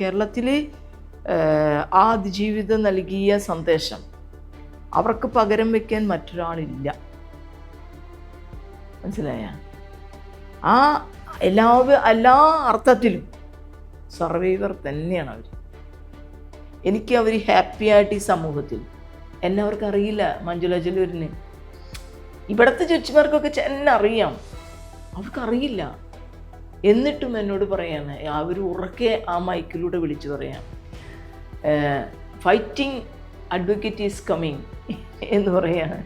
കേരളത്തിൽ ആ ജീവിതം നൽകിയ സന്ദേശം അവർക്ക് പകരം വയ്ക്കാൻ മറ്റൊരാളില്ല. മനസ്സിലായ? ആ എല്ലാ എല്ലാ അർത്ഥത്തിലും സർവൈവർ തന്നെയാണ് അവർ എനിക്ക് അവർ ഹാപ്പി ആയിട്ട് ഈ സമൂഹത്തിൽ. എന്നെ അവർക്ക് അറിയില്ല മഞ്ജുല ജലൂരിന്. ഇവിടുത്തെ ചുച്ചിമാർക്കൊക്കെ എന്നെ അറിയാം. അവർക്കറിയില്ല എന്നിട്ടും എന്നോട് പറയാണ് അവർ ഉറക്കെ ആ മൈക്കിലൂടെ വിളിച്ചു പറയാം ഫൈറ്റിംഗ് അഡ്വക്കേറ്റ് ഈസ് കമ്മിങ് എന്ന് പറയാണ്.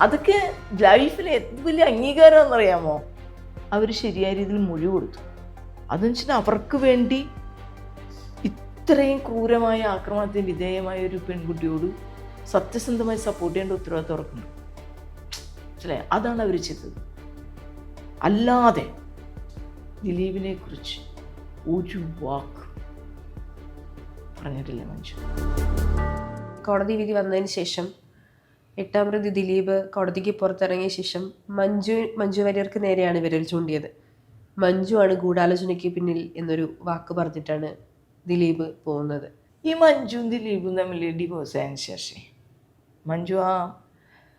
അതൊക്കെ ലൈഫിൽ എന്ത് വലിയ അംഗീകാരമാണെന്നറിയാമോ അവർ ശരിയായ രീതിയിൽ മൊഴി കൊടുത്തു. അതെന്ന് വെച്ചാൽ അവർക്ക് വേണ്ടി ഇത്രയും ക്രൂരമായ ആക്രമണത്തിന് വിധേയമായ ഒരു പെൺകുട്ടിയോട് സത്യസന്ധമായി സപ്പോർട്ട് ചെയ്യേണ്ട ഉത്തരവാദിത്വം അവർക്കുണ്ട്. മനസ്സിലായി? അതാണ് അവർ ചെയ്തത്. അല്ലാതെ ദിലീപിനെ കുറിച്ച് ഒരു വാക്ക് പറഞ്ഞിട്ടില്ല മഞ്ജു. കോടതി വിധി വന്നതിന് ശേഷം എട്ടാം പ്രതി ദിലീപ് കോടതിക്ക് പുറത്തിറങ്ങിയ ശേഷം മഞ്ജു മഞ്ജു വാര്യർക്ക് നേരെയാണ് വിരൽ ചൂണ്ടിയത്. മഞ്ജു ആണ് ഗൂഢാലോചനയ്ക്ക് പിന്നിൽ എന്നൊരു വാക്ക് പറഞ്ഞിട്ടാണ് ദിലീപ് പോകുന്നത്. ഈ മഞ്ജുവും ദിലീപും തമ്മിൽ ഡിവോഴ്സ് ആയതിനു ശേഷം മഞ്ജു ആ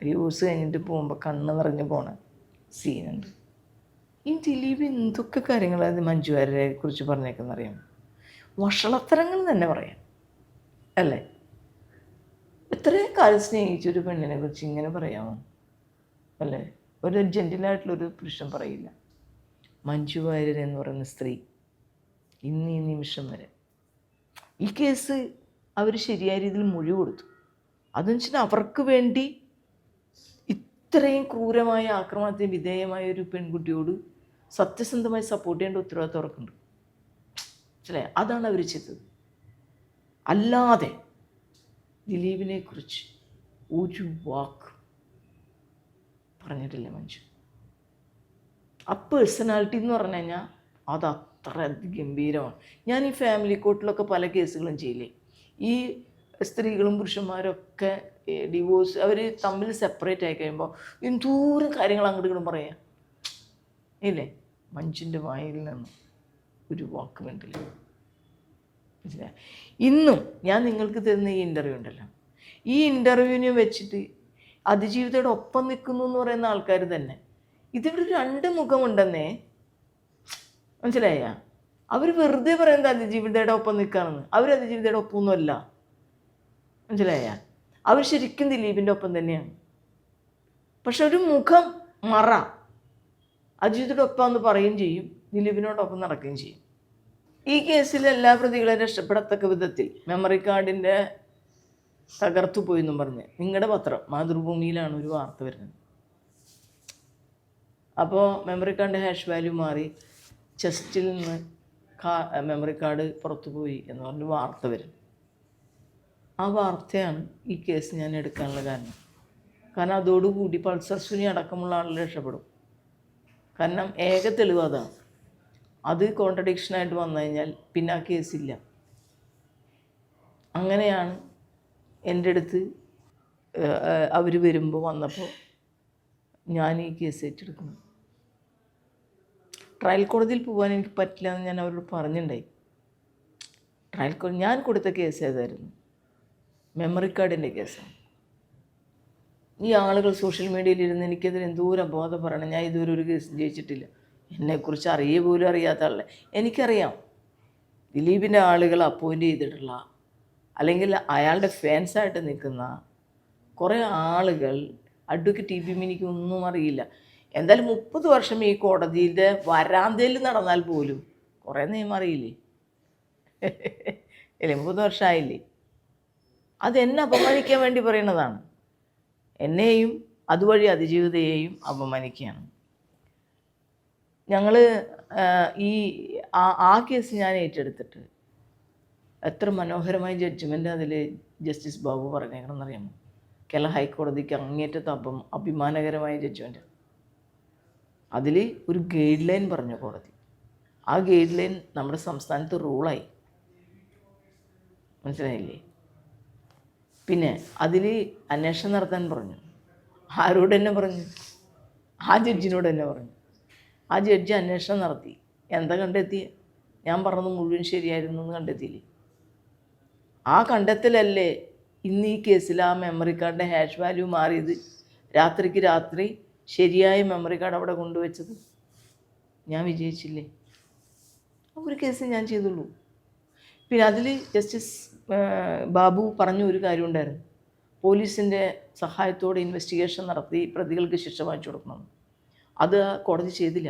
ഡിവോഴ്സ് കഴിഞ്ഞിട്ട് പോകുമ്പോൾ കണ്ണ് നിറഞ്ഞു പോണ സീനുണ്ട് ഈ ദിലീപ് എന്തൊക്കെ കാര്യങ്ങളാണ് മഞ്ജുവാരെ കുറിച്ച് പറഞ്ഞേക്കുന്ന അറിയാം വഷളത്തരങ്ങൾ തന്നെ പറയാം. അല്ലേ? ഇത്രയും കാലം സ്നേഹിച്ചൊരു പെണ്ണിനെ കുറിച്ച് ഇങ്ങനെ പറയാമോ? അല്ലേ? ഒരു ജെന്റിലായിട്ടുള്ളൊരു പുരുഷൻ പറയില്ല. മഞ്ജു വാര്യർ എന്ന് പറയുന്ന സ്ത്രീ ഇന്ന് ഈ നിമിഷം വരെ ഈ കേസ് അവർ ശരിയായ രീതിയിൽ മൊഴി കൊടുത്തു. അതെന്ന് വെച്ചാൽ അവർക്ക് വേണ്ടി ഇത്രയും ക്രൂരമായ ആക്രമണത്തിന് വിധേയമായ ഒരു പെൺകുട്ടിയോട് സത്യസന്ധമായി സപ്പോർട്ട് ചെയ്യേണ്ട ഉത്തരവാദിത്വം അവർക്കുണ്ട്. അതാണ് അവർ ചെയ്തത്. അല്ലാതെ ദിലീപിനെ കുറിച്ച് ഒരു വാക്ക് പറഞ്ഞിട്ടില്ല മഞ്ജു. ആ പേഴ്സണാലിറ്റി എന്ന് പറഞ്ഞു കഴിഞ്ഞാൽ അത് അത്ര ഗംഭീരമാണ്. ഞാൻ ഈ ഫാമിലി കോർട്ടിലൊക്കെ പല കേസുകളും ചെയ്യില്ലേ? ഈ സ്ത്രീകളും പുരുഷന്മാരൊക്കെ ഡിവോഴ്സ് അവർ തമ്മിൽ സെപ്പറേറ്റ് ആയി കഴിയുമ്പോൾ എന്തോരം കാര്യങ്ങൾ അങ്ങോട്ടും ഇങ്ങോട്ടും പറയാം? ഇല്ലേ? മനുഷ്യന്റെ വായിൽ നിന്ന് ഒരു വാക്ക് വേണ്ടില്ല? ഇന്നും ഞാൻ നിങ്ങൾക്ക് തരുന്ന ഈ ഇന്റർവ്യൂ ഉണ്ടല്ലോ. ഈ ഇന്റർവ്യൂവിനെ വെച്ചിട്ട് അതിജീവിതയുടെ ഒപ്പം നിൽക്കുന്നു എന്ന് പറയുന്ന ആൾക്കാർ തന്നെ. ഇതിവിടെ രണ്ട് മുഖമുണ്ടെന്നേ. മനസ്സിലായ? അവർ വെറുതെ പറയുന്നത് അതിജീവിതയുടെ ഒപ്പം നിൽക്കുകയാണെന്ന്. അവർ അതിജീവിതയുടെ ഒപ്പമൊന്നുമല്ല. മനസ്സിലായ? അവർ ശരിക്കും ദിലീപിന്റെ ഒപ്പം തന്നെയാണ്. പക്ഷെ ഒരു മുഖം മറ. അജിയുടെ ഒപ്പം എന്ന് പറയുകയും ചെയ്യും ദിലീപിനോടൊപ്പം നടക്കുകയും ചെയ്യും. ഈ കേസിൽ എല്ലാ പ്രതികളെയും രക്ഷപ്പെടത്തക്ക വിധത്തിൽ മെമ്മറി കാർഡിന്റെ തകർത്തു പോയി എന്നും പറഞ്ഞ് നിങ്ങളുടെ പത്രം മാതൃഭൂമിയിലാണ് ഒരു വാർത്ത വരുന്നത്. അപ്പോൾ മെമ്മറി കാർഡിന്റെ ഹാഷ് വാല്യൂ മാറി ചെസ്റ്റിൽ നിന്ന് കാ മെമ്മറി കാർഡ് പുറത്തു പോയി എന്ന് പറഞ്ഞ് വാർത്ത വരും ആ വാർത്തയാണ് ഈ കേസ് ഞാൻ എടുക്കാനുള്ള കാരണം. കാരണം അതോടുകൂടി പൾസർ സുനി അടക്കമുള്ള ആളുകൾ രക്ഷപ്പെടും. കാരണം ഏക തെളിവ് അതാണ് അത് കോൺട്രഡിക്ഷനായിട്ട് വന്നു കഴിഞ്ഞാൽ പിന്നെ ആ കേസില്ല അങ്ങനെയാണ് എന്റെ അടുത്ത് അവർ വരുമ്പോൾ വന്നപ്പോൾ ഞാൻ ഈ കേസ് ഏറ്റെടുക്കുന്നു ട്രയൽ കോടതിയിൽ പോകാൻ എനിക്ക് പറ്റില്ല എന്ന് ഞാൻ അവരോട് പറഞ്ഞിട്ടുണ്ടായി ട്രയൽ കോടതി ഞാൻ കൊടുത്ത കേസ് ഏതായിരുന്നു? മെമ്മറി കാർഡിന്റെ കേസാണ് ഈ ആളുകൾ സോഷ്യൽ മീഡിയയിൽ ഇരുന്ന് എനിക്കെതിരെ എന്തോരം ബോധം പറയണം. ഞാൻ ഇതുവരെ ഒരു കേസ് ജയിച്ചിട്ടില്ല. എന്നെക്കുറിച്ച് അറിയ പോലും അറിയാത്ത ആളെ എനിക്കറിയാം. ദിലീപിന്റെ ആളുകൾ അപ്പോയിന്റ് ചെയ്തിട്ടുള്ള അല്ലെങ്കിൽ അയാളുടെ ഫാൻസായിട്ട് നിൽക്കുന്ന കുറേ ആളുകൾ അഡ്വക്കേറ്റ് ടി ബി മിനിക്ക് ഒന്നും അറിയില്ല. എന്തായാലും മുപ്പത് വർഷം ഈ കോടതിയുടെ വരാന്തയിൽ നടന്നാൽ പോലും കുറേ നിയമം അറിയില്ലേ? അല്ലേ മുപ്പത് വർഷമായില്ലേ? അതെന്നെ അപമാനിക്കാൻ വേണ്ടി പറയുന്നതാണ്. എന്നെയും അതുവഴി അതിജീവിതയെയും അപമാനിക്കുകയാണ്. ഞങ്ങൾ ഈ ആ ആ കേസ് ഞാൻ ഏറ്റെടുത്തിട്ട് എത്ര മനോഹരമായ ജഡ്ജ്മെന്റ് അതിൽ ജസ്റ്റിസ് ബാബു പറഞ്ഞേക്കണമെന്നറിയാമോ കേരള ഹൈക്കോടതിക്ക് അങ്ങേറ്റത്തെ അപ്പം അഭിമാനകരമായ ജഡ്ജ്മെന്റ് അതിൽ ഒരു ഗൈഡ് ലൈൻ പറഞ്ഞു കോടതി. ആ ഗൈഡ് ലൈൻ നമ്മുടെ സംസ്ഥാനത്ത് റൂളായി മനസ്സിലായില്ലേ? പിന്നെ അതിൽ അന്വേഷണം നടത്താൻ പറഞ്ഞു. ആരോട് തന്നെ പറഞ്ഞു? ആ ജഡ്ജിനോട് തന്നെ പറഞ്ഞു. ആ ജഡ്ജി അന്വേഷണം നടത്തി. എന്താ കണ്ടെത്തി ഞാൻ പറഞ്ഞത് മുഴുവൻ ശരിയായിരുന്നു എന്ന് കണ്ടെത്തിയില്ലേ? ആ കണ്ടെത്തലല്ലേ ഇന്ന് ഈ കേസിൽ ആ മെമ്മറി കാർഡിന്റെ ഹാഷ് വാല്യൂ മാറിയത്? രാത്രിക്ക് രാത്രി ശരിയായ മെമ്മറി കാർഡ് അവിടെ കൊണ്ടുവച്ചത്? ഞാൻ വിജയിച്ചില്ലേ? ഒരു കേസ് ഞാൻ ചെയ്തുള്ളൂ. പിന്നെ അതിൽ ജസ്റ്റിസ് ബാബു പറഞ്ഞ ഒരു കാര്യം ഉണ്ടായിരുന്നു. പോലീസിന്റെ സഹായത്തോടെ ഇൻവെസ്റ്റിഗേഷൻ നടത്തി പ്രതികൾക്ക് ശിക്ഷ വാങ്ങിച്ചു കൊടുക്കണം. അത് കോടതി ചെയ്തില്ല.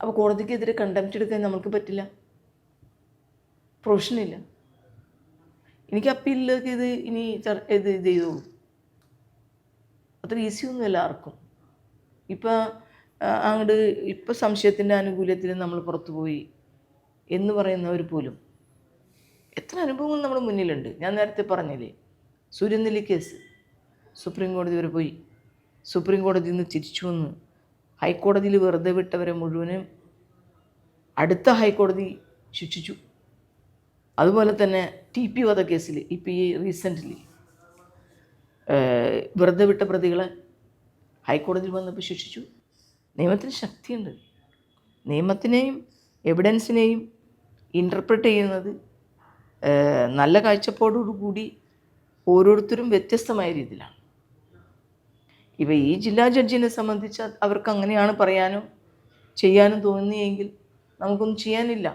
അപ്പോൾ കോടതിക്കെതിരെ കണ്ടംപ്റ്റ് എടുക്കാൻ നമുക്ക് പറ്റില്ല. പ്രൊഫഷനില്ല എനിക്ക് അപ്പീലിലേക്ക് ഇത് ഇനി ഇത് ഇത് ചെയ്തോളൂ. അത്ര ഈസി ഒന്നുമല്ല ആർക്കും. ഇപ്പം അങ്ങോട്ട് ഇപ്പം സംശയത്തിന്റെ ആനുകൂല്യത്തിൽ നമ്മൾ പുറത്തു പോയി എന്ന് പറയുന്നവർ പോലും. എത്ര അനുഭവങ്ങൾ നമ്മുടെ മുന്നിലുണ്ട്. ഞാൻ നേരത്തെ പറഞ്ഞില്ലേ സൂര്യനെല്ലി കേസ്. സുപ്രീം കോടതി വരെ പോയി. സുപ്രീം കോടതിയിൽ നിന്ന് തിരിച്ചു വന്ന്. ഹൈക്കോടതിയിൽ വെറുതെ വിട്ടവരെ മുഴുവനും അടുത്ത ഹൈക്കോടതി ശിക്ഷിച്ചു. അതുപോലെ തന്നെ ടി പി വധക്കേസിൽ ഇപ്പം ഈ റീസെന്റ്ലി വെറുതെ വിട്ട പ്രതികളെ ഹൈക്കോടതിയിൽ വന്നപ്പോൾ ശിക്ഷിച്ചു. നിയമത്തിന് ശക്തിയുണ്ട്. നിയമത്തിനെയും എവിഡൻസിനെയും ഇന്റർപ്രറ്റ് ചെയ്യുന്നത് നല്ല കാഴ്ചപ്പാടോടുകൂടി ഓരോരുത്തരും വ്യത്യസ്തമായ രീതിയിലാണ്. ഇപ്പം ഈ ജില്ലാ ജഡ്ജിനെ സംബന്ധിച്ച് അവർക്ക് അങ്ങനെയാണ് പറയാനും ചെയ്യാനും തോന്നിയെങ്കിൽ നമുക്കൊന്നും ചെയ്യാനില്ല.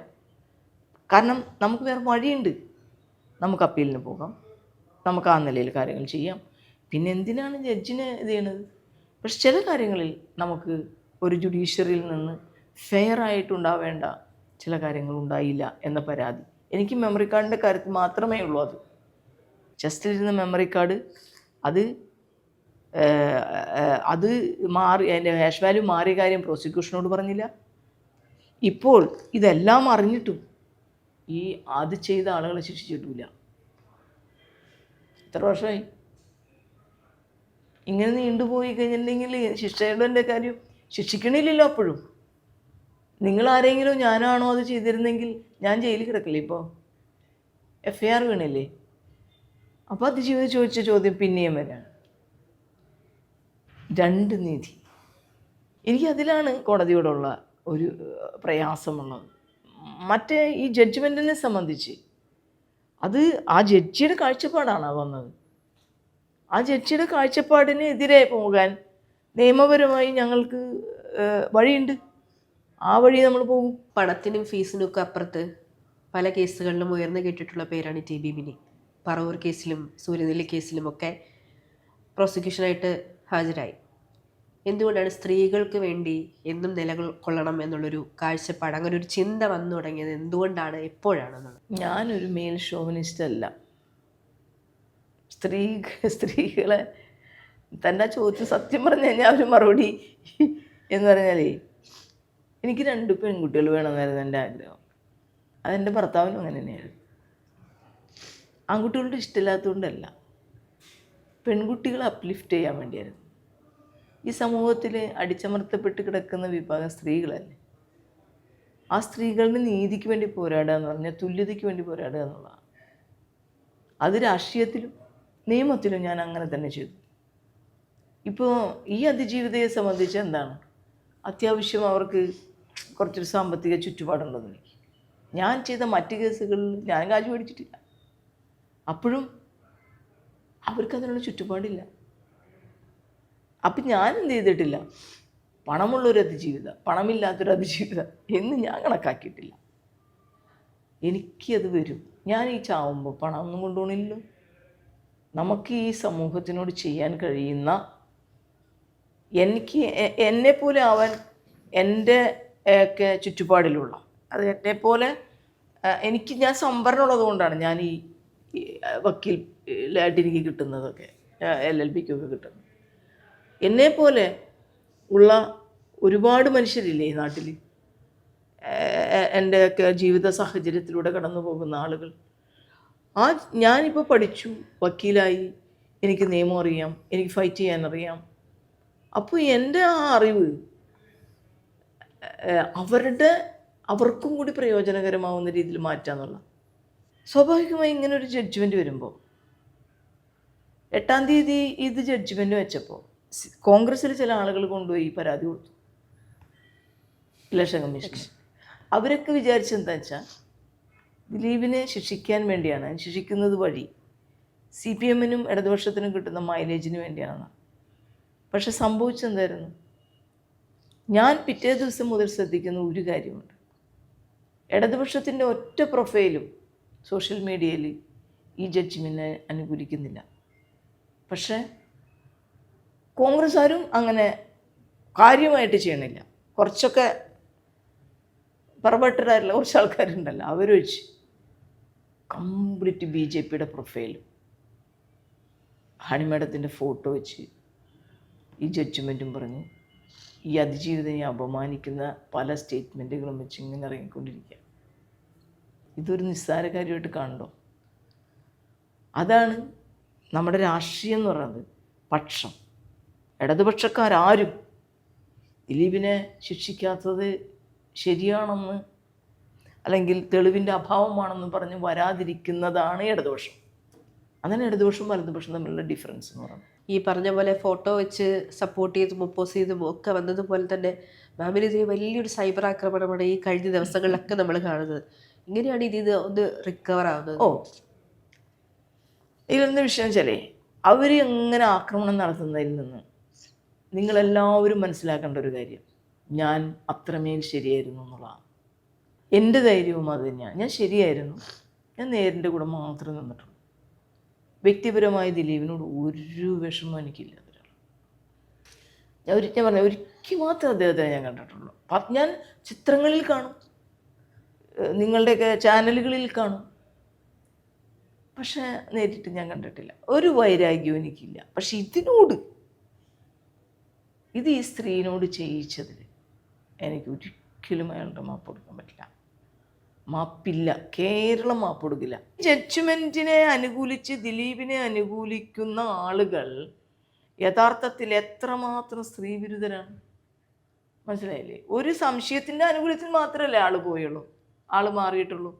കാരണം നമുക്ക് വേറെ വഴിയുണ്ട്. നമുക്ക് അപ്പീലിന് പോകാം. നമുക്ക് ആ നിലയിൽ കാര്യങ്ങൾ ചെയ്യാം. പിന്നെ എന്തിനാണ് ജഡ്ജിനെ ഇത് ചെയ്യണത്? പക്ഷെ ചില കാര്യങ്ങളിൽ നമുക്ക് ഒരു ജുഡീഷ്യറിയിൽ നിന്ന് ഫെയർ ആയിട്ടുണ്ടാവേണ്ട ചില കാര്യങ്ങൾ ഉണ്ടായില്ല എന്ന പരാതി. എനിക്ക് മെമ്മറി കാർഡിന്റെ കാര്യത്തിൽ മാത്രമേ ഉള്ളൂ അത്. ചെസ്റ്റിലിരുന്ന മെമ്മറി കാർഡ് അത് അത് മാറി അതിന്റെ ഹാഷ് വാല്യൂ മാറിയ കാര്യം പ്രോസിക്യൂഷനോട് പറഞ്ഞില്ല. ഇപ്പോൾ ഇതെല്ലാം അറിഞ്ഞിട്ടും ഈ അത് ചെയ്ത ആളുകളെ ശിക്ഷിച്ചിട്ടില്ല. എത്ര വർഷമായി? ഇങ്ങനെ നീണ്ടുപോയി കഴിഞ്ഞിട്ടുണ്ടെങ്കിൽ ശിക്ഷയുടെ കാര്യം ശിക്ഷിക്കണില്ലല്ലോ അപ്പോഴും. നിങ്ങൾ ആരെങ്കിലും ഞാനാണോ അത് ചെയ്തിരുന്നെങ്കിൽ ഞാൻ ജയിലിൽ കിടക്കില്ലേ ഇപ്പോൾ എഫ് ഐ ആർ വീണില്ലേ? അപ്പോൾ അതിജീവിത ചോദിച്ച ചോദ്യം പിന്നെയും വരാണ്. രണ്ട് നീതി എനിക്ക് അതിലാണ് കോടതിയോടുള്ള ഒരു പ്രയാസമുള്ളത്. മറ്റേ ഈ ജഡ്ജ്മെന്റിനെ സംബന്ധിച്ച് അത് ആ ജഡ്ജിയുടെ കാഴ്ചപ്പാടാണ് വന്നത്. ആ ജഡ്ജിയുടെ കാഴ്ചപ്പാടിനെതിരെ പോകാൻ നിയമപരമായി ഞങ്ങൾക്ക് വഴിയുണ്ട്. ആ വഴി നമ്മൾ പോകും. പണത്തിനും ഫീസിനും ഒക്കെ അപ്പുറത്ത് പല കേസുകളിലും ഉയർന്നു കേട്ടിട്ടുള്ള പേരാണ് ടി ബി മിനി പറവൂർ കേസിലും സൂര്യനെല്ലി കേസിലും ഒക്കെ പ്രോസിക്യൂഷനായിട്ട് ഹാജരായി. എന്തുകൊണ്ടാണ് സ്ത്രീകൾക്ക് വേണ്ടി എന്നും നിലകൾ കൊള്ളണം എന്നുള്ളൊരു കാഴ്ചപ്പാട് അങ്ങനെ ഒരു ചിന്ത വന്നു തുടങ്ങിയത് എന്തുകൊണ്ടാണ് എപ്പോഴാണെന്നുള്ളത്? ഞാനൊരു മെയിൽ ഷോവനിസ്റ്റ് അല്ല. സ്ത്രീ സ്ത്രീകളെ തന്നെ ചോദിച്ച് സത്യം പറഞ്ഞു കഴിഞ്ഞാൽ അവർ മറുപടി എന്ന് പറഞ്ഞാലേ എനിക്ക് രണ്ട് പെൺകുട്ടികൾ വേണമെന്നായിരുന്നു എന്റെ ആഗ്രഹം. അതെന്റെ ഭർത്താവിനും അങ്ങനെ തന്നെയായിരുന്നു. ആൺകുട്ടികളുടെ ഇഷ്ടമില്ലാത്തതുകൊണ്ടല്ല. പെൺകുട്ടികളെ അപ്ലിഫ്റ്റ് ചെയ്യാൻ വേണ്ടിയായിരുന്നു. ഈ സമൂഹത്തിൽ അടിച്ചമർത്തപ്പെട്ട് കിടക്കുന്ന വിഭാഗം സ്ത്രീകളല്ലേ? ആ സ്ത്രീകളുടെ നീതിക്ക് വേണ്ടി പോരാടുക എന്ന് പറഞ്ഞാൽ തുല്യതയ്ക്ക് വേണ്ടി പോരാടുക എന്നുള്ളതാണ്. അത് രാഷ്ട്രീയത്തിലും നിയമത്തിലും ഞാൻ അങ്ങനെ തന്നെ ചെയ്തു. ഇപ്പോൾ ഈ അതിജീവിതയെ സംബന്ധിച്ച് എന്താണ്? അത്യാവശ്യം അവർക്ക് കുറച്ചൊരു സാമ്പത്തിക ചുറ്റുപാടുള്ളത് എനിക്ക്. ഞാൻ ചെയ്ത മറ്റ് കേസുകളിൽ ഞാൻ കാശ് മേടിച്ചിട്ടില്ല. അപ്പോഴും അവർക്കതിനുള്ള ചുറ്റുപാടില്ല. അപ്പം ഞാൻ എന്ത് ചെയ്തിട്ടില്ല? പണമുള്ളൊരു അതിജീവിതം പണമില്ലാത്തൊരു അതിജീവിതം എന്ന് ഞാൻ കണക്കാക്കിയിട്ടില്ല. എനിക്കത് വരും. ഞാൻ ഈ ചാവുമ്പോൾ പണമൊന്നും കൊണ്ടുപോകണില്ലല്ലോ നമുക്ക് ഈ സമൂഹത്തിനോട് ചെയ്യാൻ കഴിയുന്ന എനിക്ക് എന്നെപ്പോലെ ആവാൻ എന്റെ ഒക്കെ ചുറ്റുപാടിലുള്ള. അത് എന്നെ പോലെ എനിക്ക് ഞാൻ സംവരണമുള്ളത് ഉള്ളതുകൊണ്ടാണ് ഞാൻ ഈ വക്കീലായിട്ട് എനിക്ക് കിട്ടുന്നതൊക്കെ എൽ എൽ ബിക്കൊക്കെ കിട്ടുന്നത്. എന്നെപ്പോലെ ഉള്ള ഒരുപാട് മനുഷ്യരില്ലേ ഈ നാട്ടിൽ എന്റെയൊക്കെ ജീവിത സാഹചര്യത്തിലൂടെ കടന്നു പോകുന്ന ആളുകൾ. ആ ഞാനിപ്പോൾ പഠിച്ചു വക്കീലായി എനിക്ക് നിയമം അറിയാം എനിക്ക് ഫൈറ്റ് ചെയ്യാൻ അറിയാം. അപ്പോൾ എന്റെ ആ അറിവ് അവരുടെ അവർക്കും കൂടി പ്രയോജനകരമാവുന്ന രീതിയിൽ മാറ്റാന്നുള്ള സ്വാഭാവികമായി ഇങ്ങനെ ഒരു ജഡ്ജ്മെന്റ് വരുമ്പോൾ എട്ടാം തീയതി ഇത് ജഡ്ജ്മെന്റ് വെച്ചപ്പോൾ കോൺഗ്രസ്സിൽ ചില ആളുകൾ കൊണ്ടുപോയി പരാതി കൊടുത്തു. ഇലക്ഷൻ കമ്മീഷൻ അവരൊക്കെ വിചാരിച്ചെന്താ വെച്ചാൽ ദിലീപിനെ ശിക്ഷിക്കാൻ വേണ്ടിയാണ് ശിക്ഷിക്കുന്നത് വഴി സി പി എമ്മിനും ഇടതുപക്ഷത്തിനും കിട്ടുന്ന മൈലേജിന് വേണ്ടിയാണ് പക്ഷെ സംഭവിച്ചെന്തായിരുന്നു? ഞാൻ പിറ്റേ ദിവസം മുതൽ ശ്രദ്ധിക്കുന്ന ഒരു കാര്യമുണ്ട്. ഇടതുപക്ഷത്തിന്റെ ഒറ്റ പ്രൊഫൈലും സോഷ്യൽ മീഡിയയിൽ ഈ ജഡ്ജ്മെന്റിനെ അനുകൂലിക്കുന്നില്ല. പക്ഷേ കോൺഗ്രസ്സുകാരും അങ്ങനെ കാര്യമായിട്ട് ചെയ്യണില്ല. കുറച്ചൊക്കെ പെർവേർട്ടഡായിട്ടുള്ള കുറച്ച് ആൾക്കാരുണ്ടല്ലോ അവരൊഴിച്ച് കംപ്ലീറ്റ് ബി ജെ പിയുടെ പ്രൊഫൈലും ഹണി മാഡത്തിന്റെ ഫോട്ടോ വെച്ച് ഈ ജഡ്ജ്മെന്റും പറഞ്ഞ് ഈ അതിജീവിതനെ അപമാനിക്കുന്ന പല സ്റ്റേറ്റ്മെന്റുകളും വെച്ച് ഇങ്ങനെ ഇറങ്ങിക്കൊണ്ടിരിക്കുക. ഇതൊരു നിസ്സാര കാര്യമായിട്ട് കാണണ്ടോ അതാണ് നമ്മുടെ രാഷ്ട്രീയം എന്ന് പറയുന്നത് പക്ഷം. ഇടതുപക്ഷക്കാരും ദിലീപിനെ ശിക്ഷിക്കാത്തത് ശരിയാണെന്ന് അല്ലെങ്കിൽ തെളിവിന്റെ അഭാവമാണെന്ന് പറഞ്ഞ് വരാതിരിക്കുന്നതാണ് ഇടതുപക്ഷം. അങ്ങനെ ഇടതുപക്ഷം വലതുപക്ഷം തമ്മിലുള്ള ഡിഫറൻസ് എന്ന് പറയുന്നത്. ഈ പറഞ്ഞ പോലെ ഫോട്ടോ വെച്ച് സപ്പോർട്ട് ചെയ്തും ഒപ്പോസ് ചെയ്തും ഒക്കെ വന്നതുപോലെ തന്നെ മാമിനെതിരെ വലിയൊരു സൈബർ ആക്രമണമാണ് ഈ കഴിഞ്ഞ ദിവസങ്ങളിലൊക്കെ നമ്മൾ കാണുന്നത്. ഇങ്ങനെയാണ് ഇത് ഒന്ന് റിക്കവർ ആവുന്നത്? ഓ. ഇതിലെന്ത് വിഷയം വെച്ചാലേ അവർ എങ്ങനെ ആക്രമണം നടത്തുന്നതിൽ നിന്ന് നിങ്ങളെല്ലാവരും മനസ്സിലാക്കേണ്ട ഒരു കാര്യം. ഞാൻ അത്രമേൽ ശരിയായിരുന്നു എന്നുള്ളതാണ്. എന്റെ ധൈര്യവും അത് തന്നെയാണ്. ഞാൻ ശരിയായിരുന്നു. ഞാൻ നേരിന്റെ കൂടെ മാത്രം നിന്നിട്ടുള്ളൂ വ്യക്തിപരമായി ദിലീപിനോട് ഒരു വിഷമം എനിക്കില്ല ഞാൻ ഒരു ഞാൻ പറഞ്ഞു ഒരിക്കൽ മാത്രം അദ്ദേഹത്തെ ഞാൻ കണ്ടിട്ടുള്ളൂ. അപ്പം ഞാൻ ചിത്രങ്ങളിൽ കാണും. നിങ്ങളുടെയൊക്കെ ചാനലുകളിൽ കാണും. പക്ഷേ നേരിട്ട് ഞാൻ കണ്ടിട്ടില്ല. ഒരു വൈരാഗ്യവും എനിക്കില്ല. പക്ഷെ ഇതിനോട് ഇത് ഈ സ്ത്രീനോട് ചെയ്യിച്ചതിൽ എനിക്ക് ഒരിക്കലും അയാളുടെ മാപ്പ് കൊടുക്കാൻ പറ്റില്ല. മാപ്പില്ല. കേരളം മാപ്പ് കൊടുക്കില്ല ജഡ്ജ്മെന്റിനെ അനുകൂലിച്ച് ദിലീപിനെ അനുകൂലിക്കുന്ന ആളുകൾ യഥാർത്ഥത്തിൽ എത്രമാത്രം സ്ത്രീവിരുദ്ധരാണ്? മനസ്സിലായില്ലേ? ഒരു സംശയത്തിന്റെ അനുകൂലത്തിൽ മാത്രമല്ലേ ആൾ പോയുള്ളൂ. ആൾ മാറിയിട്ടുള്ളൂ.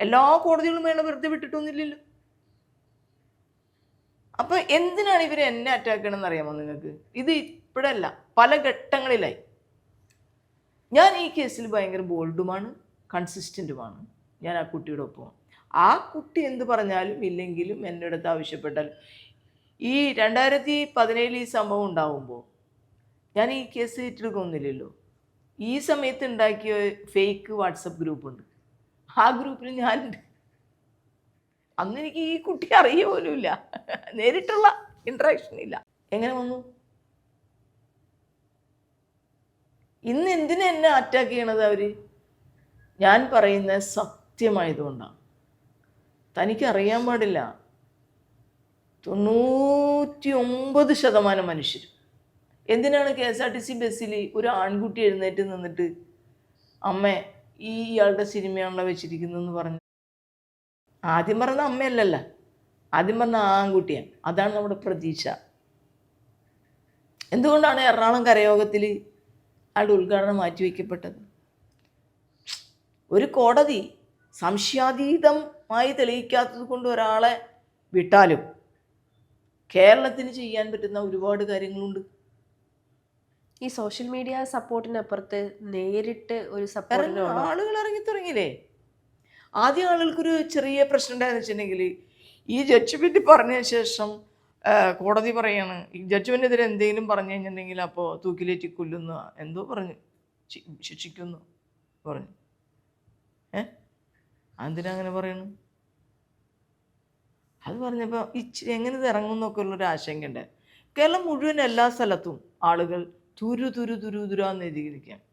എല്ലാ കോടതികളും വേണം വെറുതെ വിട്ടിട്ടൊന്നുമില്ലല്ലോ. അപ്പൊ എന്തിനാണ് ഇവർ എന്നെ അറ്റാക്ക് ചെയ്യണമെന്ന് അറിയാമോ നിങ്ങൾക്ക്? ഇത് ഇപ്പോഴല്ല. പല ഘട്ടങ്ങളിലായി. ഞാൻ ഈ കേസിൽ ഭയങ്കര ബോൾഡുമാണ്. കൺസിസ്റ്റന്റുമാണ് ഞാൻ ആ കുട്ടിയുടെ ഒപ്പം. ആ കുട്ടി എന്ത് പറഞ്ഞാലും ഇല്ലെങ്കിലും എന്റെ അടുത്ത് ആവശ്യപ്പെട്ടാൽ ഈ രണ്ടായിരത്തി പതിനേഴിൽ ഈ സംഭവം ഉണ്ടാവുമ്പോൾ ഞാൻ ഈ കേസ് ഏറ്റെടുക്കൊന്നുമില്ലല്ലോ. ഈ സമയത്ത് ഉണ്ടാക്കിയ ഫേക്ക് വാട്സപ്പ് ഗ്രൂപ്പുണ്ട്. ആ ഗ്രൂപ്പിൽ ഞാനുണ്ട്. അന്ന് എനിക്ക് ഈ കുട്ടി അറിയ പോലുമില്ല. നേരിട്ടുള്ള ഇൻട്രാക്ഷൻ ഇല്ല. എങ്ങനെ വന്നു? ഇന്ന് എന്തിനാ എന്നെ അറ്റാക്ക് ചെയ്യണത് അവർ ഞാൻ പറയുന്ന സത്യമായതുകൊണ്ടാണ്. തനിക്കറിയാൻ പാടില്ല. തൊണ്ണൂറ്റി ഒമ്പത് ശതമാനം മനുഷ്യർ എന്തിനാണ് K S R T C ബസ്സിൽ ഒരു ആൺകുട്ടി എഴുന്നേറ്റ് നിന്നിട്ട് അമ്മ ഈ ഇയാളുടെ സിനിമയാണല്ലോ വെച്ചിരിക്കുന്നതെന്ന് പറഞ്ഞു? ആദ്യം പറഞ്ഞ അമ്മയല്ലല്ല. ആദ്യം പറഞ്ഞ ആൺകുട്ടിയാണ്. അതാണ് നമ്മുടെ പ്രതീക്ഷ. എന്തുകൊണ്ടാണ് എറണാകുളം കരയോഗത്തിൽ അയാളുടെ ഉദ്ഘാടനം മാറ്റിവെക്കപ്പെട്ടത്? ഒരു കോടതി സംശയാതീതമായി തെളിയിക്കാത്തത് കൊണ്ട് ഒരാളെ വിട്ടാലും കേരളത്തിന് ചെയ്യാൻ പറ്റുന്ന ഒരുപാട് കാര്യങ്ങളുണ്ട്. ഈ സോഷ്യൽ മീഡിയ സപ്പോർട്ടിനപ്പുറത്ത് നേരിട്ട് ഒരു സപ്പോർട്ട് ആളുകൾ ഇറങ്ങി തുടങ്ങിയില്ലേ? ആദ്യം ആളുകൾക്കൊരു ചെറിയ പ്രശ്നം ഉണ്ടായെന്ന് വെച്ചിട്ടുണ്ടെങ്കിൽ ഈ ജഡ്ജ്മെന്റ് പറഞ്ഞതിന് ശേഷം കോടതി പറയാണ് ഈ ജഡ്ജ്മെന്റെതിരെ എന്തെങ്കിലും പറഞ്ഞു കഴിഞ്ഞിട്ടുണ്ടെങ്കിൽ അപ്പോൾ തൂക്കിലേറ്റി കൊല്ലുന്ന എന്തോ പറഞ്ഞു ശിക്ഷിക്കുന്നു പറഞ്ഞു. ഏ? എന്തിനാ അങ്ങനെ പറയണു? അത് പറഞ്ഞപ്പോൾ ഇച്ചിരി എങ്ങനെ ഇത് ഇറങ്ങും എന്നൊക്കെ ഉള്ളൊരു ആശങ്കയുണ്ട് കേരളം മുഴുവൻ എല്ലാ സ്ഥലത്തും ആളുകൾ തുരു തുരു തുരു തുരാന്ന് എഴുതിയിരിക്കുകയാണ്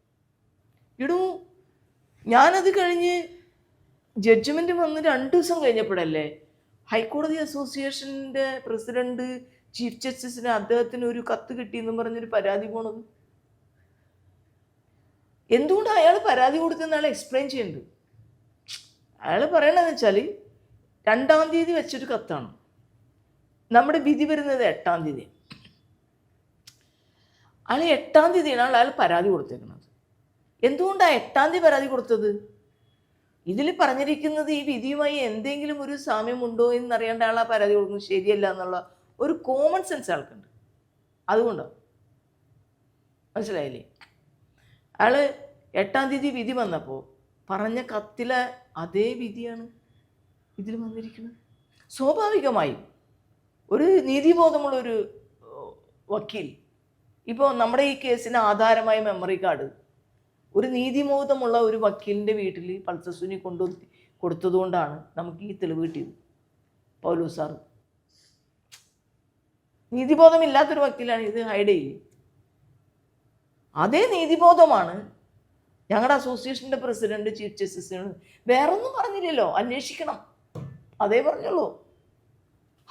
ഇടൂ ഞാനത് കഴിഞ്ഞ് ജഡ്ജ്മെന്റ് വന്ന് രണ്ട് ദിവസം കഴിഞ്ഞപ്പോഴല്ലേ ഹൈക്കോടതി അസോസിയേഷന്റെ പ്രസിഡന്റ് ചീഫ് ജസ്റ്റിസിന് അദ്ദേഹത്തിന് ഒരു കത്ത് കിട്ടിയെന്നും പറഞ്ഞൊരു പരാതി പോണത്? എന്തുകൊണ്ട് അയാൾ പരാതി കൊടുത്തെന്നാൾ എക്സ്പ്ലെയിൻ ചെയ്യുന്നുണ്ട് അയാൾ പറയണതെന്ന് വെച്ചാൽ രണ്ടാം തീയതി വെച്ചൊരു കത്താണ്. നമ്മുടെ വിധി വരുന്നത് എട്ടാം തീയതി അയാൾ എട്ടാം തീയതിയാണ് അയാൾ പരാതി കൊടുത്തേക്കുന്നത്. എന്തുകൊണ്ടാണ് എട്ടാം തീയതി പരാതി കൊടുത്തത്? ഇതിൽ പറഞ്ഞിരിക്കുന്നത് ഈ വിധിയുമായി എന്തെങ്കിലും ഒരു സാമ്യമുണ്ടോ എന്നറിയാണ്ട് അയാൾ ആ പരാതി കൊടുക്കുന്നത് ശരിയല്ല എന്നുള്ള ഒരു കോമൺ സെൻസ് ആൾക്കുണ്ട്. അതുകൊണ്ടാണ് മനസ്സിലായില്ലേ? അയാൾ എട്ടാം തീയതി വിധി വന്നപ്പോൾ പറഞ്ഞ കത്തിലെ അതേ വിധിയാണ് ഇതിൽ വന്നിരിക്കുന്നത്. സ്വാഭാവികമായി ഒരു നീതിബോധമുള്ളൊരു വക്കീൽ. ഇപ്പോൾ നമ്മുടെ ഈ കേസിന് ആധാരമായ മെമ്മറി കാർഡ് ഒരു നീതിബോധമുള്ള ഒരു വക്കീലിന്റെ വീട്ടിൽ പൾസസുനി കൊണ്ടു കൊടുത്തതുകൊണ്ടാണ് നമുക്ക് ഈ തെളിവ് കിട്ടിയത്. പൗലോ സാർ നീതിബോധമില്ലാത്തൊരു വക്കീലാണ് ഇത് ഹൈഡ് ചെയ്യും അതേ നീതിബോധമാണ് ഞങ്ങളുടെ അസോസിയേഷന്റെ പ്രസിഡന്റ് ചീഫ് ജസ്റ്റിസിനോട് വേറൊന്നും പറഞ്ഞില്ലല്ലോ. അന്വേഷിക്കണം. അതേ പറഞ്ഞുള്ളൂ.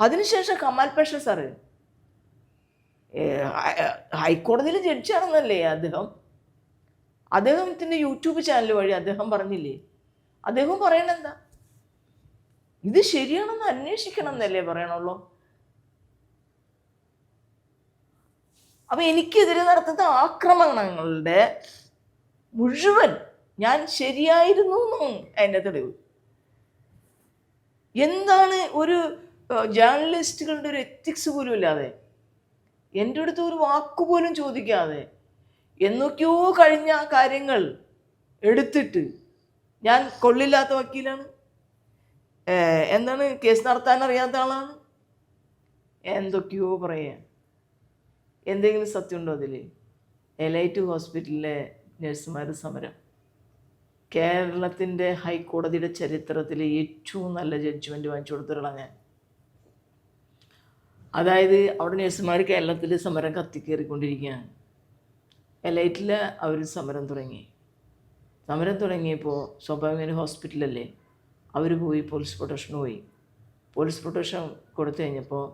അതിനുശേഷം കമാൽ പേഷ സാറ് ഹൈക്കോടതിയിൽ ജഡ്ജാണെന്നല്ലേ അദ്ദേഹം? അദ്ദേഹത്തിന്റെ യൂട്യൂബ് ചാനൽ വഴി അദ്ദേഹം പറഞ്ഞില്ലേ? അദ്ദേഹം പറയണെന്താ? ഇത് ശരിയാണെന്ന് അന്വേഷിക്കണം എന്നല്ലേ പറയണുള്ളൂ? അപ്പൊ എനിക്കെതിരെ നടത്തുന്ന ആക്രമണങ്ങളുടെ മുഴുവൻ ഞാൻ ശരിയായിരുന്നു എന്നും അതിന്റെ തെളിവ്. എന്താണ് ഒരു ജേർണലിസ്റ്റുകളുടെ ഒരു എത്തിക്സ് പോലും ഇല്ലാതെ എന്റെ അടുത്ത് ഒരു വാക്കുപോലും ചോദിക്കാതെ എന്നൊക്കെയോ കഴിഞ്ഞ കാര്യങ്ങൾ എടുത്തിട്ട് ഞാൻ കൊള്ളില്ലാത്ത വക്കീലാണ്. എന്താണ് കേസ് നടത്താൻ അറിയാത്ത ആളാണ്? എന്തൊക്കെയോ പറയാൻ. എന്തെങ്കിലും സത്യമുണ്ടോ അതിൽ എലൈറ്റ് ഹോസ്പിറ്റലിലെ നഴ്സുമാർ സമരം. കേരളത്തിന്റെ ഹൈക്കോടതിയുടെ ചരിത്രത്തിലെ ഏറ്റവും നല്ല ജഡ്ജ്മെന്റ് വാങ്ങിച്ചു കൊടുത്തിട്ടുള്ള ഞാൻ. അതായത് അവിടെ നഴ്സുമാർ കേരളത്തിൽ സമരം കത്തിക്കേറിക്കൊണ്ടിരിക്കുകയാണ്. എലൈറ്റിൽ അവർ സമരം തുടങ്ങി. സമരം തുടങ്ങിയപ്പോൾ സ്വാഭാവികമായി ഹോസ്പിറ്റലല്ലേ അവർ പോയി പോലീസ് പ്രൊട്ടക്ഷൻ പോയി. പോലീസ് പ്രൊട്ടക്ഷൻ കൊടുത്തു കഴിഞ്ഞപ്പോൾ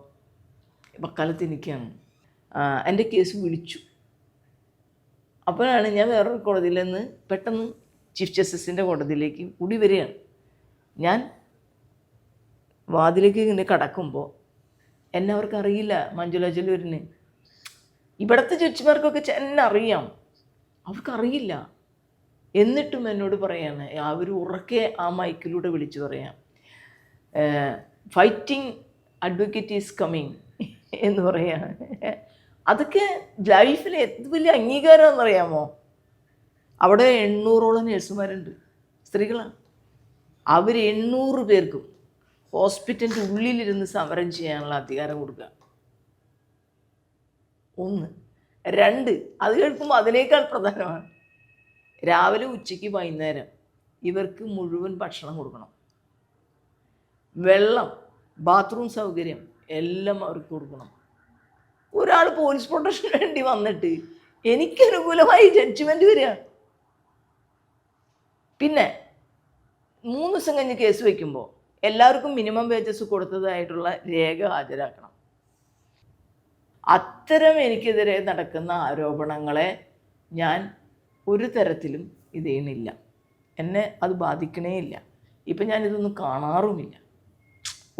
വക്കാലത്ത് നിൽക്കുകയാണ് എന്റെ കേസ് വിളിച്ചു. അപ്പോഴാണ് ഞാൻ വേറൊരു കോടതിയിൽ നിന്ന് പെട്ടെന്ന് ചീഫ് ജസ്റ്റിസിന്റെ കോടതിയിലേക്ക് കൂടി വരികയാണ്. ഞാൻ വാതിലേക്ക് ഇങ്ങനെ കടക്കുമ്പോൾ എന്നെ അവർക്ക് അറിയില്ല മഞ്ജുല ജലൂരിന്. ഇവിടുത്തെ ജഡ്ജിമാർക്കൊക്കെ എന്നെ അറിയാം. അവർക്കറിയില്ല എന്നിട്ടും എന്നോട് പറയാണ് അവർ ഉറക്കെ ആ മൈക്കിലൂടെ വിളിച്ചു പറയാം. ഫൈറ്റിംഗ് അഡ്വക്കേറ്റ് ഈസ് കമ്മിങ് എന്ന് പറയാണ്. അതൊക്കെ ലൈഫിൽ എന്ത് വലിയ അംഗീകാരം എന്നറിയാമോ അവിടെ എണ്ണൂറോളം നഴ്സുമാരുണ്ട്. സ്ത്രീകളാണ്. അവർ എണ്ണൂറ് പേർക്കും ഹോസ്പിറ്റലിന്റെ ഉള്ളിലിരുന്ന് സമരം ചെയ്യാനുള്ള അധികാരം കൊടുക്കുക ഒന്ന്. രണ്ട് അത് കേൾക്കുമ്പോൾ അതിനേക്കാൾ പ്രധാനമാണ്. രാവിലെ ഉച്ചയ്ക്ക് വൈകുന്നേരം ഇവർക്ക് മുഴുവൻ ഭക്ഷണം കൊടുക്കണം. വെള്ളം ബാത്റൂം സൗകര്യം എല്ലാം അവർക്ക് കൊടുക്കണം. ഒരാൾ പോലീസ് പ്രൊട്ടക്ഷന് വേണ്ടി വന്നിട്ട് എനിക്ക് അനുകൂലമായി ജഡ്ജ്മെന്റ് വരിക. പിന്നെ മൂന്ന് ദിവസം കഴിഞ്ഞ് കേസ് വയ്ക്കുമ്പോൾ എല്ലാവർക്കും മിനിമം വേജസ് കൊടുത്തതായിട്ടുള്ള രേഖ ഹാജരാക്കണം. അത്തരം എനിക്കെതിരെ നടക്കുന്ന ആരോപണങ്ങളെ ഞാൻ ഒരു തരത്തിലും ഇത് ചെയ്യുന്നില്ല. എന്നെ അത് ബാധിക്കണേ ഇല്ല ഇപ്പം ഞാനിതൊന്നും കാണാറുമില്ല.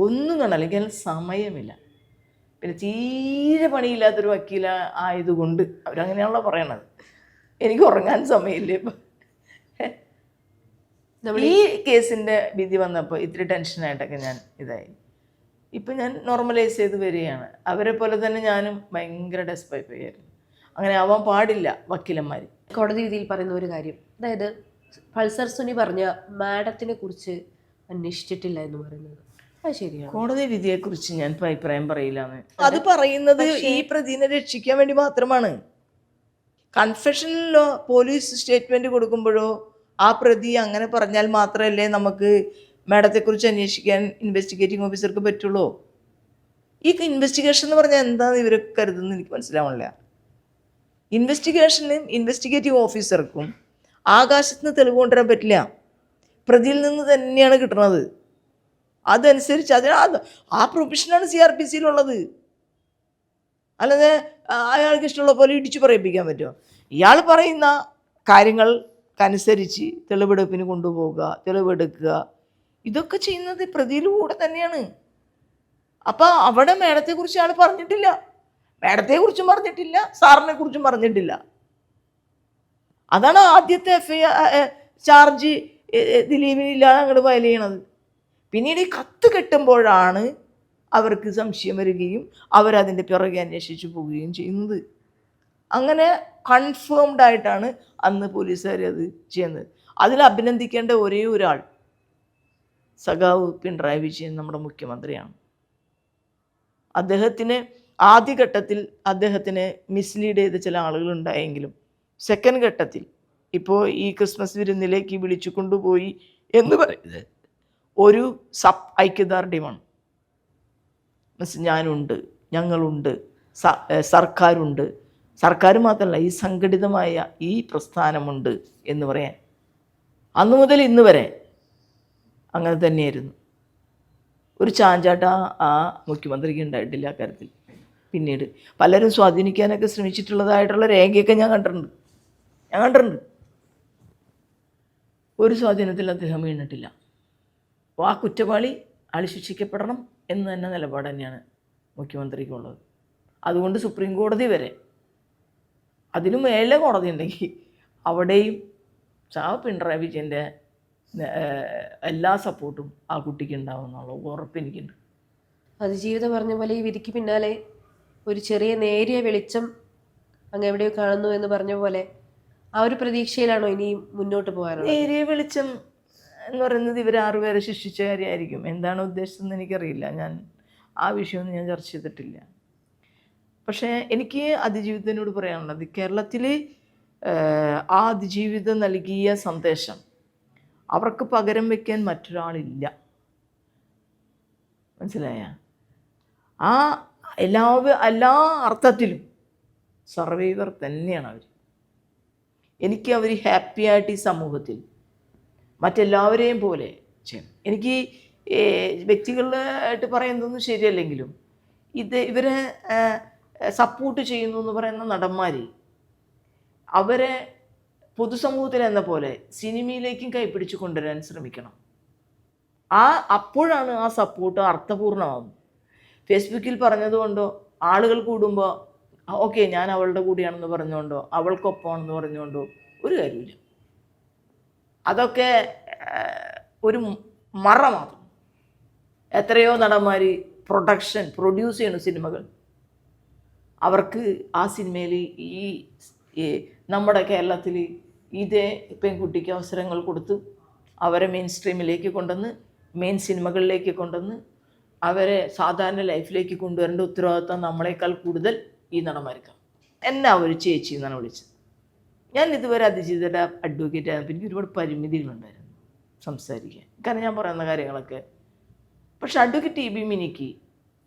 ഒന്നും കാണാൻ അല്ലെങ്കിൽ സമയമില്ല. പിന്നെ തീരെ പണിയില്ലാത്തൊരു വക്കീല ആയതുകൊണ്ട് അവരങ്ങനെയാണല്ലോ പറയണത്. എനിക്ക് ഉറങ്ങാൻ സമയമില്ല ഇപ്പം. ഈ കേസിന്റെ വിധി വന്നപ്പോൾ ഇത്തിരി ടെൻഷനായിട്ടൊക്കെ ഞാൻ ഇതായി. ഇപ്പം ഞാൻ നോർമലൈസ് ചെയ്ത് വരികയാണ്. അവരെ പോലെ തന്നെ ഞാനും ഭയങ്കര ഡെസ്പൈപ്പ് ചെയ്യായിരുന്നു അങ്ങനെ ആവാൻ പാടില്ല വക്കീലന്മാർ കോടതി വിധിയിൽ പറയുന്ന ഒരു കാര്യം. അതായത് പൾസർ സുനി പറഞ്ഞ മാഡത്തിനെ കുറിച്ച് അന്വേഷിച്ചിട്ടില്ല എന്ന് പറയുന്നത്. അത് വിധിയെ കുറിച്ച് ഞാൻ ഇപ്പം അഭിപ്രായം പറയില്ല അത് പറയുന്നത് ഈ പ്രതിനെ രക്ഷിക്കാൻ വേണ്ടി മാത്രമാണ്. കൺഫെഷനിലോ പോലീസ് സ്റ്റേറ്റ്മെന്റ് കൊടുക്കുമ്പോഴോ ആ പ്രതി അങ്ങനെ പറഞ്ഞാൽ മാത്രമല്ലേ നമുക്ക് മാഡത്തെക്കുറിച്ച് അന്വേഷിക്കാൻ ഇൻവെസ്റ്റിഗേറ്റിംഗ് ഓഫീസർക്ക് പറ്റുള്ളൂ. ഈ ഇൻവെസ്റ്റിഗേഷൻ എന്ന് പറഞ്ഞാൽ എന്താണെന്ന് ഇവർ കരുതുന്നത് എനിക്ക് മനസ്സിലാവണില്ല. ഇൻവെസ്റ്റിഗേഷനും ഇൻവെസ്റ്റിഗേറ്റീവ് ഓഫീസർക്കും ആകാശത്ത് നിന്ന് തെളിവ് കൊണ്ടുവരാൻ പറ്റില്ല. പ്രതിയിൽ നിന്ന് തന്നെയാണ് കിട്ടുന്നത് അതനുസരിച്ച് അതിന് ആ- പ്രൊഫഷനാണ് സി ആർ പി സിയിലുള്ളത് അല്ലാതെ അയാൾക്ക് ഇഷ്ടമുള്ള പോലെ ഇടിച്ചു പറയിപ്പിക്കാൻ പറ്റുമോ? ഇയാൾ പറയുന്ന കാര്യങ്ങൾക്കനുസരിച്ച് തെളിവെടുപ്പിന് കൊണ്ടുപോവുക തെളിവെടുക്കുക. ഇതൊക്കെ ചെയ്യുന്നത് പ്രതിയിലൂടെ തന്നെയാണ്. അപ്പോൾ അവിടെ മേഡത്തെക്കുറിച്ച് ആൾ പറഞ്ഞിട്ടില്ല. മേഡത്തെക്കുറിച്ചും പറഞ്ഞിട്ടില്ല സാറിനെ കുറിച്ചും പറഞ്ഞിട്ടില്ല. അതാണ് ആദ്യത്തെ എഫ് ഐ ചാർജ് ദിലീപിനില്ലാതെ അങ്ങോട്ട് ഫയൽ ചെയ്യണത്. പിന്നീട് ഈ കത്ത് കെട്ടുമ്പോഴാണ് അവർക്ക് സംശയം വരികയും അവരതിന്റെ പിറകെ അന്വേഷിച്ചു പോവുകയും ചെയ്യുന്നത്. അങ്ങനെ കൺഫേംഡ് ആയിട്ടാണ് അന്ന് പോലീസുകാർ അത് ചെയ്യുന്നത്. അതിൽ അഭിനന്ദിക്കേണ്ട ഒരേ ഒരാൾ സഖാവ് പിണറായി വിജയൻ നമ്മുടെ മുഖ്യമന്ത്രിയാണ്. അദ്ദേഹത്തിന് ആദ്യഘട്ടത്തിൽ അദ്ദേഹത്തിന് മിസ്ലീഡ് ചെയ്ത ചില ആളുകളുണ്ടായെങ്കിലും സെക്കൻഡ് ഘട്ടത്തിൽ ഇപ്പോൾ ഈ ക്രിസ്മസ് വിരുന്നിലേക്ക് വിളിച്ചു കൊണ്ടുപോയി എന്ന് പറയുന്നത് ഒരു സബ് ഐക്യദാർഢ്യമാണ് മീൻസ് ഞാനുണ്ട് ഞങ്ങളുണ്ട് സർക്കാരുണ്ട്. സർക്കാർ മാത്രമല്ല ഈ സംഘടിതമായ ഈ പ്രസ്ഥാനമുണ്ട് എന്ന് പറയാൻ. അന്ന് മുതൽ ഇന്ന് വരെ അങ്ങനെ തന്നെയായിരുന്നു. ഒരു ചാഞ്ചാട്ട ആ മുഖ്യമന്ത്രിക്ക് ഉണ്ടായിട്ടില്ല അക്കാര്യത്തിൽ. പിന്നീട് പലരും സ്വാധീനിക്കാനൊക്കെ ശ്രമിച്ചിട്ടുള്ളതായിട്ടുള്ള രേഖയൊക്കെ ഞാൻ കണ്ടിട്ടുണ്ട്. ഞാൻ കണ്ടിട്ടുണ്ട്. ഒരു സ്വാധീനത്തിൽ അദ്ദേഹം വീണിട്ടില്ല. അപ്പോൾ ആ കുറ്റവാളി ആൾ ശിക്ഷിക്കപ്പെടണം എന്ന് തന്നെ നിലപാട് തന്നെയാണ് മുഖ്യമന്ത്രിക്കുള്ളത്. അതുകൊണ്ട് സുപ്രീം കോടതി വരെ അതിനു മേലെ കോടതി ഉണ്ടെങ്കിൽ അവിടെയും ചാ പിണറായി വിജയന്റെ എല്ലാ സപ്പോർട്ടും ആ കുട്ടിക്ക് ഉണ്ടാവും എന്നുള്ള ഉറപ്പ് എനിക്കുണ്ട്. അതിജീവിതം പറഞ്ഞ പോലെ ഈ വിധിക്ക് പിന്നാലെ ഒരു ചെറിയ നേരിയ വെളിച്ചം അങ്ങ് എവിടെയോ കാണുന്നു എന്ന് പറഞ്ഞ പോലെ ആ ഒരു പ്രതീക്ഷയിലാണോ ഇനി മുന്നോട്ട് പോകാനുള്ളത്? നേരിയ വെളിച്ചം എന്ന് പറയുന്നത് ഇവർ ആറുപേരെ ശിക്ഷിച്ച കാര്യമായിരിക്കും. എന്താണ് ഉദ്ദേശിച്ചതെന്ന് എനിക്കറിയില്ല. ഞാൻ ആ വിഷയമൊന്നും ഞാൻ ചർച്ച ചെയ്തിട്ടില്ല. പക്ഷേ എനിക്ക് അതിജീവിതത്തിനോട് പറയാനുള്ളത് കേരളത്തിൽ ആ അതിജീവിതം നൽകിയ സന്ദേശം അവർക്ക് പകരം വയ്ക്കാൻ മറ്റൊരാളില്ല. മനസ്സിലായ? ആ എല്ലാ എല്ലാ അർത്ഥത്തിലും സർവൈവർ തന്നെയാണ് അവർ എനിക്ക് അവർ ഹാപ്പിയായിട്ട് ഈ സമൂഹത്തിൽ മറ്റെല്ലാവരെയും പോലെ. ചെയ്യണം എനിക്ക് വ്യക്തികളായിട്ട് പറയുന്നതൊന്നും ശരിയല്ലെങ്കിലും ഇത് ഇവരെ സപ്പോർട്ട് ചെയ്യുന്നു എന്ന് പറയുന്ന നടന്മാർ അവരെ പൊതുസമൂഹത്തിൽ എന്ന പോലെ സിനിമയിലേക്കും കൈപ്പിടിച്ച് കൊണ്ടുവരാൻ ശ്രമിക്കണം. ആ അപ്പോഴാണ് ആ സപ്പോർട്ട് അർത്ഥപൂർണമാകും ഫേസ്ബുക്കിൽ പറഞ്ഞതുകൊണ്ടോ ആളുകൾ കൂടുമ്പോൾ ഓക്കെ ഞാൻ അവളുടെ കൂടെയാണെന്ന് പറഞ്ഞുകൊണ്ടോ അവൾക്കൊപ്പമാണെന്ന് പറഞ്ഞുകൊണ്ടോ ഒരു കാര്യമില്ല അതൊക്കെ ഒരു മറ മാത്രം എത്രയോ നടന്മാർ പ്രൊഡക്ഷൻ പ്രൊഡ്യൂസ് ചെയ്യുന്ന സിനിമകൾ. അവർക്ക് ആ സിനിമയിൽ ഈ നമ്മുടെ കേരളത്തിൽ ഇതേ പെൺകുട്ടിക്ക് അവസരങ്ങൾ കൊടുത്തു അവരെ മെയിൻ സ്ട്രീമിലേക്ക് കൊണ്ടുവന്ന് മെയിൻ സിനിമകളിലേക്ക് കൊണ്ടുവന്ന് അവരെ സാധാരണ ലൈഫിലേക്ക് കൊണ്ടുവരേണ്ട ഉത്തരവാദിത്തം നമ്മളെക്കാൾ കൂടുതൽ ഈ നടന്മാർക്കാണ്. എന്നാ ഒരു ചേച്ചി എന്നാണ് വിളിച്ചത്. ഞാൻ ഇതുവരെ അതിജീവിതയുടെ അഡ്വക്കേറ്റ് ആയപ്പോൾ എനിക്ക് ഒരുപാട് പരിമിതികളുണ്ടായിരുന്നു സംസാരിക്കാൻ. കാരണം ഞാൻ പറയുന്ന കാര്യങ്ങളൊക്കെ. പക്ഷെ അഡ്വക്കേറ്റ് ടി ബി മിനിക്ക്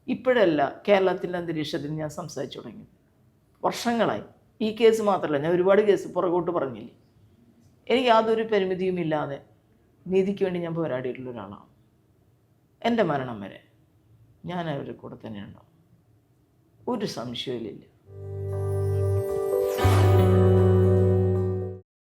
ഇപ്പോഴല്ല കേരളത്തിന്റെ അന്തരീക്ഷത്തിൽ ഞാൻ സംസാരിച്ചു തുടങ്ങി. വർഷങ്ങളായി. ഈ കേസ് മാത്രമല്ല ഞാൻ ഒരുപാട് കേസ് പുറകോട്ട് പറഞ്ഞില്ലേ? എനിക്ക് യാതൊരു പരിമിതിയും ഇല്ലാതെ നീതിക്ക് വേണ്ടി ഞാൻ പോരാടിയിട്ടുള്ള ഒരാളാണ്. എന്റെ മരണം വരെ ഞാൻ അവരുടെ കൂടെ തന്നെ ഉണ്ടാവും ഒരു സംശയമില്ല